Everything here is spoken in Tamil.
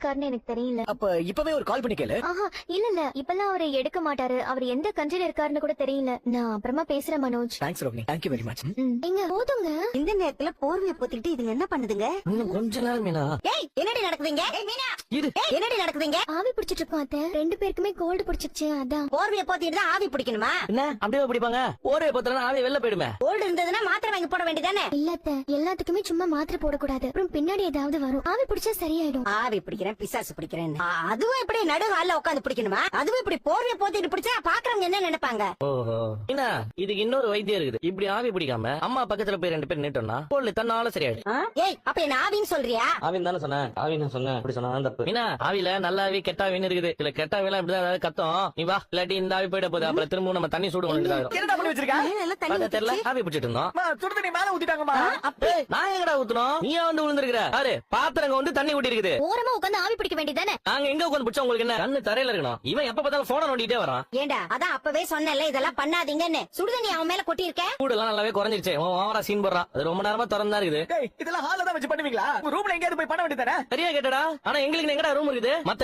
இருக்காருன்னு எனக்கு தெரியல. அப்ப இப்பவே ஒரு கால் பண்ணி கேளு. ஆஹா இல்ல இல்ல. இப்பெல்லாம் அவரை எடுக்க மாட்டாரு. அவர் எந்த கண்ட்ரில இருக்காருன்னு கூட தெரியல. நான் அப்புறமா பேசுறேன் Manoj. Thanks Rohini thank you very much. எங்க போதுங்க. இந்த நேரத்துல போர்வையை போத்திக்கிட்டு இதுங்க என்ன பண்ணுதுங்க? இன்னும் கொஞ்ச நேரம் மீனா. ஏய் என்னடி நடக்குதுங்க? ஏய் மீனா. ஏய் என்னடி நடக்குதுங்க? ஆவி பிடிச்சிட்டு இருக்கோம் அத்தை. ரெண்டு பேருக்குமே கோல்டு பிடிச்சிருச்சு அதான். போர்வையை போத்திட்டு தான் ஆவி பிடிக்கணுமா? என்ன? அப்படியே பிடிப்பாங்க. ஒரே பத்திரம் ஆவி வெளில போயிடுமே. கோல்டு இருந்ததுன்னா வாங்கி போட வேண்டியதானே? இல்ல அத்தை எல்லாத்துக்குமே சும்மா மாத்திரை போடக்கூடாது. அப்புறம் பின்னாடி ஏதாவது வரும். ஆவி பிடிச்சா சரியாயிடும். ஆவி பிடிக்கிறேன் பிசாசு பிடிக்கிறேன் அதுவும் இப்படி நடு ஹால்ல உட்காந்து பிடிக்கணுமா? அதுவும் இப்படி போர்வையை போத்திட்டு பிடிச்சா பாக்குறவங்க என்ன நினைப்பாங்க? ஓஹோ. என்ன? இதுக்கு இன்னொரு வைத்தியம் இருக்குது. இப்படி ஆவி பிடிக்காம அம்மா பக்கத்துல போய் ரெண்டு பேர் நிட்டோம்னா கோல்டு தன்னால சரியாயிடும்? ஏய் அப்ப என்ன ஆவின்னு சொல்றியா? ஆவின் தானே சொன்னேன். ஆவின் சொன்னேன். அப்படி சொன்னா தப்பு. மீனா ஆவில நல்ல ஆவி கெட்ட ஆவின்னு இருக்குது. இல்ல கெட்ட ஆவிலாம் இப்படிதான் ஏதாவது கத்தம். நீ வா இல்லாட்டி இந்த ஆவி போயிட போகுது. அப்புறம் திரும்ப நம்ம தண்ணி சூடு வேண்டியதாயிரும் என்னடா பண்ணி வச்சிருக்க? மேல எல்லாம் தண்ணி பார்த்தா தெரியல. ஆவி பிடிச்சிட்டு இருந்தோம். அம்மா, சுடு தண்ணி மேல ஊத்திட்டாங்கம்மா. நான் எங்கடா ஊத்துனோம் நீயா வந்து விழுந்திருக்கிற? பாரு பாத்திரங்க வந்து தண்ணி ஊட்டி இருக்குது. ஓரமா உட்காந்து ஆவி பிடிக்க வேண்டியதானே நாங்க எங்க உட்காந்து பிடிச்சா உங்களுக்கு என்ன? கண்ணு தரையில இருக்கணும். இவன் எப்ப பார்த்தாலும் போன நோண்டிட்டே வரான். ஏண்டா அதான் அப்பவே சொன்னேன்ல இதெல்லாம் பண்ணாதீங்கன்னு. சுடுதண்ணி அவன் மேல கொட்டி இருக்க சூடு எல்லாம் நல்லாவே குறைஞ்சிருச்சு. அவன் ஓவரா சீன் போடுறான். அது ரொம்ப நேரமா திறந்தா இருக்குது. டேய் இதெல்லாம் ஹால்ல தான் வச்சு பண்ணுவீங்களா? ரூம்ல எங்கேயாவது போய் பண்ண வேண்டியதானே சரியா கேட்டடா. ஆனா எங்களுக்கு எங்கடா ரூம் இருக்குது? மத்த